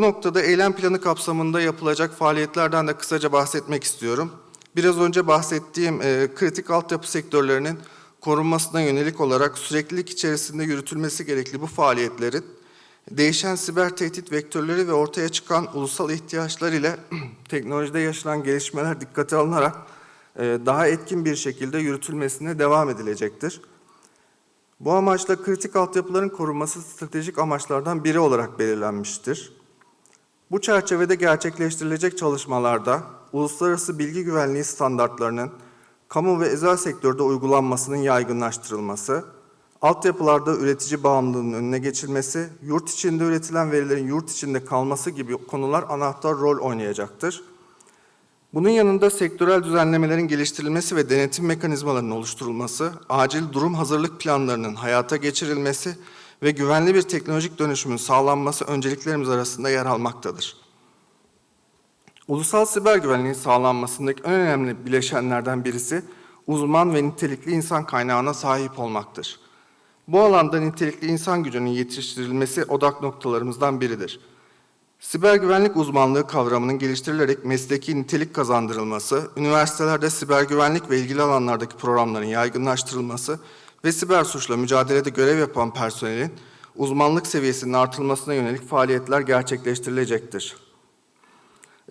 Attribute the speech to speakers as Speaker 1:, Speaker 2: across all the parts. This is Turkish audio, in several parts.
Speaker 1: Noktada eylem planı kapsamında yapılacak faaliyetlerden de kısaca bahsetmek istiyorum. Biraz önce bahsettiğim e, kritik altyapı sektörlerinin korunmasına yönelik olarak süreklilik içerisinde yürütülmesi gerekli bu faaliyetlerin değişen siber tehdit vektörleri ve ortaya çıkan ulusal ihtiyaçlar ile teknolojide yaşanan gelişmeler dikkate alınarak e, daha etkin bir şekilde yürütülmesine devam edilecektir. Bu amaçla kritik altyapıların korunması stratejik amaçlardan biri olarak belirlenmiştir. Bu çerçevede gerçekleştirilecek çalışmalarda uluslararası bilgi güvenliği standartlarının kamu ve özel sektörde uygulanmasının yaygınlaştırılması, altyapılarda üretici bağımlılığının önüne geçilmesi, yurt içinde üretilen verilerin yurt içinde kalması gibi konular anahtar rol oynayacaktır. Bunun yanında sektörel düzenlemelerin geliştirilmesi ve denetim mekanizmalarının oluşturulması, acil durum hazırlık planlarının hayata geçirilmesi ve güvenli bir teknolojik dönüşümün sağlanması önceliklerimiz arasında yer almaktadır. Ulusal siber güvenliğin sağlanmasındaki en önemli bileşenlerden birisi uzman ve nitelikli insan kaynağına sahip olmaktır. Bu alanda nitelikli insan gücünün yetiştirilmesi odak noktalarımızdan biridir. Siber güvenlik uzmanlığı kavramının geliştirilerek mesleki nitelik kazandırılması, üniversitelerde siber güvenlik ve ilgili alanlardaki programların yaygınlaştırılması ve siber suçla mücadelede görev yapan personelin uzmanlık seviyesinin artırılmasına yönelik faaliyetler gerçekleştirilecektir.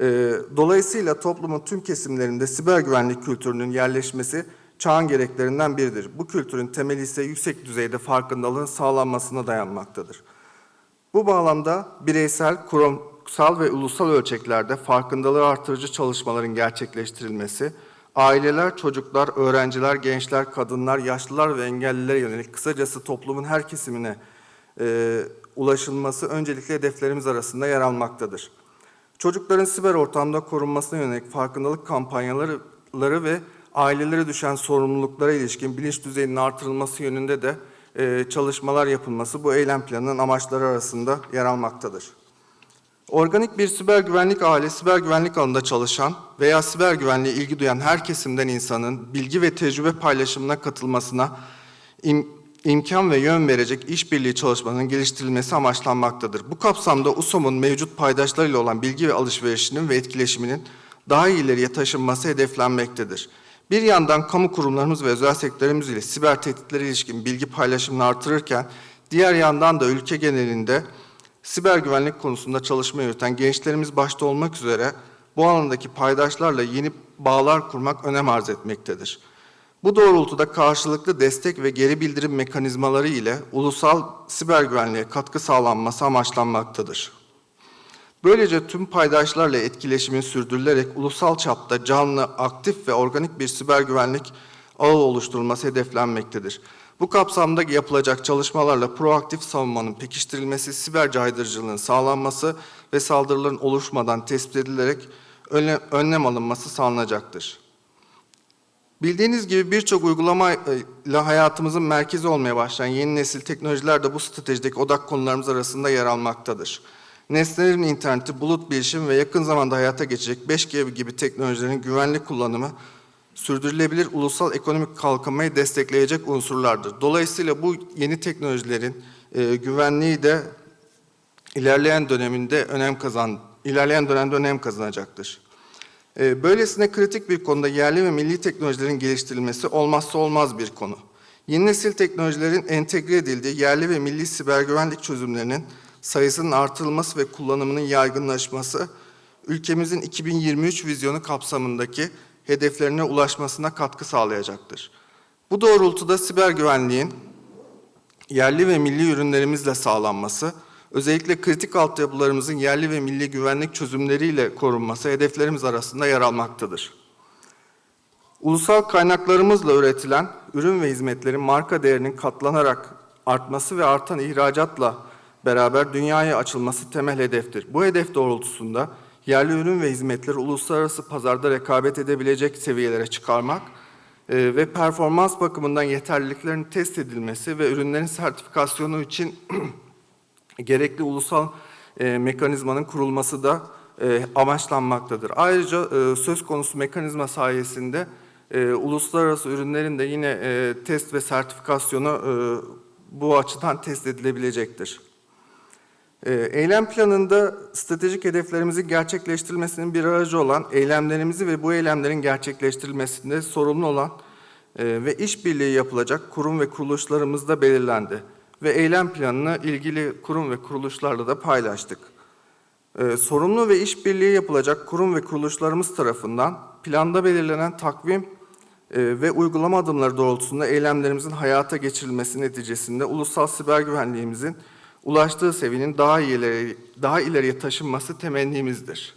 Speaker 1: Ee, Dolayısıyla toplumun tüm kesimlerinde siber güvenlik kültürünün yerleşmesi çağın gereklerinden biridir. Bu kültürün temeli ise yüksek düzeyde farkındalığın sağlanmasına dayanmaktadır. Bu bağlamda bireysel, kurumsal ve ulusal ölçeklerde farkındalığı artırıcı çalışmaların gerçekleştirilmesi, aileler, çocuklar, öğrenciler, gençler, kadınlar, yaşlılar ve engellilere yönelik kısacası toplumun her kesimine e, ulaşılması öncelikli hedeflerimiz arasında yer almaktadır. Çocukların siber ortamda korunmasına yönelik farkındalık kampanyaları ve ailelere düşen sorumluluklara ilişkin bilinç düzeyinin artırılması yönünde de e, çalışmalar yapılması bu eylem planının amaçları arasında yer almaktadır. Organik bir siber güvenlik aile, siber güvenlik alanında çalışan veya siber güvenliğe ilgi duyan her kesimden insanın bilgi ve tecrübe paylaşımına katılmasına im, imkan ve yön verecek işbirliği çalışmalarının geliştirilmesi amaçlanmaktadır. Bu kapsamda USOM'un mevcut paydaşlarıyla olan bilgi ve alışverişinin ve etkileşiminin daha ileriye taşınması hedeflenmektedir. Bir yandan kamu kurumlarımız ve özel sektörümüz ile siber tehditlere ilişkin bilgi paylaşımını artırırken, diğer yandan da ülke genelinde siber güvenlik konusunda çalışma yürüten gençlerimiz başta olmak üzere bu alandaki paydaşlarla yeni bağlar kurmak önem arz etmektedir. Bu doğrultuda karşılıklı destek ve geri bildirim mekanizmaları ile ulusal siber güvenliğe katkı sağlanması amaçlanmaktadır. Böylece tüm paydaşlarla etkileşimin sürdürülerek ulusal çapta canlı, aktif ve organik bir siber güvenlik ağı oluşturulması hedeflenmektedir. Bu kapsamda yapılacak çalışmalarla proaktif savunmanın pekiştirilmesi, siber caydırıcılığın sağlanması ve saldırıların oluşmadan tespit edilerek önlem alınması sağlanacaktır. Bildiğiniz gibi birçok uygulamayla hayatımızın merkezi olmaya başlayan yeni nesil teknolojiler de bu stratejideki odak konularımız arasında yer almaktadır. Nesnelerin interneti, bulut bilişim ve yakın zamanda hayata geçecek 5G gibi teknolojilerin güvenli kullanımı sürdürülebilir ulusal ekonomik kalkınmayı destekleyecek unsurlardır. Dolayısıyla bu yeni teknolojilerin e, güvenliği de ilerleyen döneminde önem kazan ilerleyen dönemde önem kazanacaktır. E, böylesine kritik bir konuda yerli ve milli teknolojilerin geliştirilmesi olmazsa olmaz bir konu. Yeni nesil teknolojilerin entegre edildiği yerli ve milli siber güvenlik çözümlerinin sayısının artırılması ve kullanımının yaygınlaşması, ülkemizin 2023 vizyonu kapsamındaki hedeflerine ulaşmasına katkı sağlayacaktır. Bu doğrultuda siber güvenliğin yerli ve milli ürünlerimizle sağlanması, özellikle kritik altyapılarımızın yerli ve milli güvenlik çözümleriyle korunması hedeflerimiz arasında yer almaktadır. Ulusal kaynaklarımızla üretilen ürün ve hizmetlerin marka değerinin katlanarak artması ve artan ihracatla beraber dünyaya açılması temel hedeftir. Bu hedef doğrultusunda yerli ürün ve hizmetleri uluslararası pazarda rekabet edebilecek seviyelere çıkarmak e, ve performans bakımından yeterliliklerin test edilmesi ve ürünlerin sertifikasyonu için gerekli ulusal e, mekanizmanın kurulması da e, amaçlanmaktadır. Ayrıca söz konusu mekanizma sayesinde uluslararası ürünlerin de yine test ve sertifikasyonu bu açıdan test edilebilecektir. Ee, Eylem planında stratejik hedeflerimizin gerçekleştirilmesinin bir aracı olan eylemlerimizi ve bu eylemlerin gerçekleştirilmesinde sorumlu olan e, ve işbirliği yapılacak kurum ve kuruluşlarımız da belirlendi. Ve eylem planını ilgili kurum ve kuruluşlarla da paylaştık. Ee, sorumlu ve işbirliği yapılacak kurum ve kuruluşlarımız tarafından planda belirlenen takvim e, ve uygulama adımları doğrultusunda eylemlerimizin hayata geçirilmesi neticesinde ulusal siber güvenliğimizin ulaştığı seviyenin daha ileri, daha ileriye taşınması temennimizdir.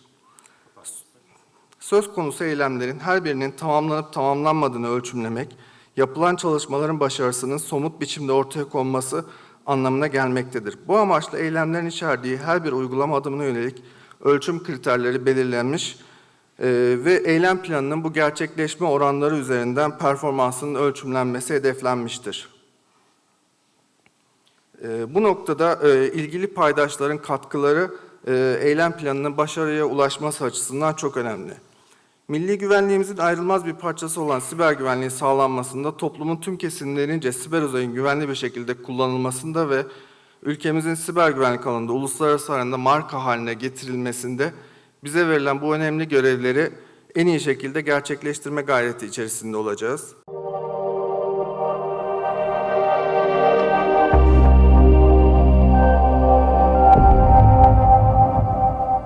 Speaker 1: Söz konusu eylemlerin her birinin tamamlanıp tamamlanmadığını ölçümlemek, yapılan çalışmaların başarısının somut biçimde ortaya konması anlamına gelmektedir. Bu amaçla eylemlerin içerdiği her bir uygulama adımına yönelik ölçüm kriterleri belirlenmiş e, ve eylem planının bu gerçekleşme oranları üzerinden performansının ölçümlenmesi hedeflenmiştir. E, bu noktada e, ilgili paydaşların katkıları e, eylem planının başarıya ulaşması açısından çok önemli. Milli güvenliğimizin ayrılmaz bir parçası olan siber güvenliğin sağlanmasında toplumun tüm kesimlerince siber özelin güvenli bir şekilde kullanılmasında ve ülkemizin siber güvenlik alanında uluslararası arasında marka haline getirilmesinde bize verilen bu önemli görevleri en iyi şekilde gerçekleştirme gayreti içerisinde olacağız.